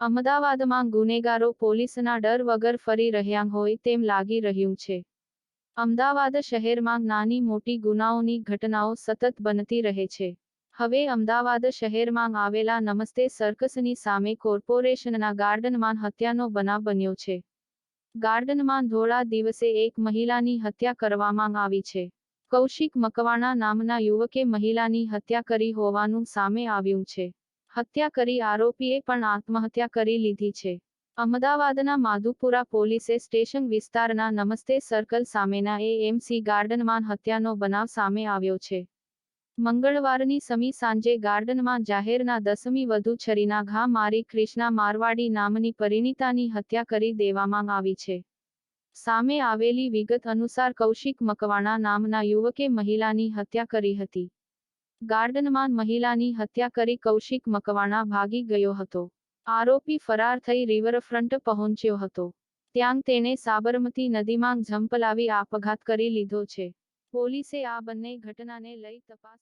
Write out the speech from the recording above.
અમદાવાદમાં ગુનેગારો પોલીસના ડર વગર ફરી રહ્યા હોય તેમ લાગી રહ્યું છે. અમદાવાદ શહેરમાં નાની મોટી ગુનાઓની ઘટનાઓ સતત બનતી રહે છે. હવે અમદાવાદ શહેરમાં આવેલા નમસ્તે સર્કસની સામે કોર્પોરેશનના ગાર્ડનમાં હત્યાનો બનાવ બન્યો છે. ગાર્ડનમાં ધોળા દિવસે એક મહિલાની હત્યા કરવામાં આવી છે. કૌશિક મકવાણા નામના યુવકે મહિલાની હત્યા કરી હોવાનું સામે આવ્યું છે. હત્યા કરી આરોપીએ પણ આત્મહત્યા કરી લીધી છે. અમદાવાદના માધુપુરા પોલીસે સ્ટેશન વિસ્તારના નમસ્તે સર્કલ સામેના એએમસી ગાર્ડનમાં હત્યાનો બનાવ સામે આવ્યો છે. મંગળવારની સમી સાંજે ગાર્ડનમાં જાહેરના દસમી વધુ છરીના ઘા મારી ક્રિષ્ના મારવાડી નામની પરિણીતાની હત્યા કરી દેવામાં આવી છે. સામે આવેલી વિગત અનુસાર કૌશિક મકવાણા નામના યુવકે મહિલાની હત્યા કરી હતી. ગાર્ડનમાં મહિલાની હત્યા કરી કૌશિક મકવાણા ભાગી ગયો હતો. આરોપી ફરાર થઈ રિવરફ્રન્ટ પહોંચ્યો હતો. ત્યાં તેણે સાબરમતી નદીમાં ઝંપલાવી આપઘાત કરી લીધો છે. પોલીસે આ બંને ઘટનાને લઈ તપાસ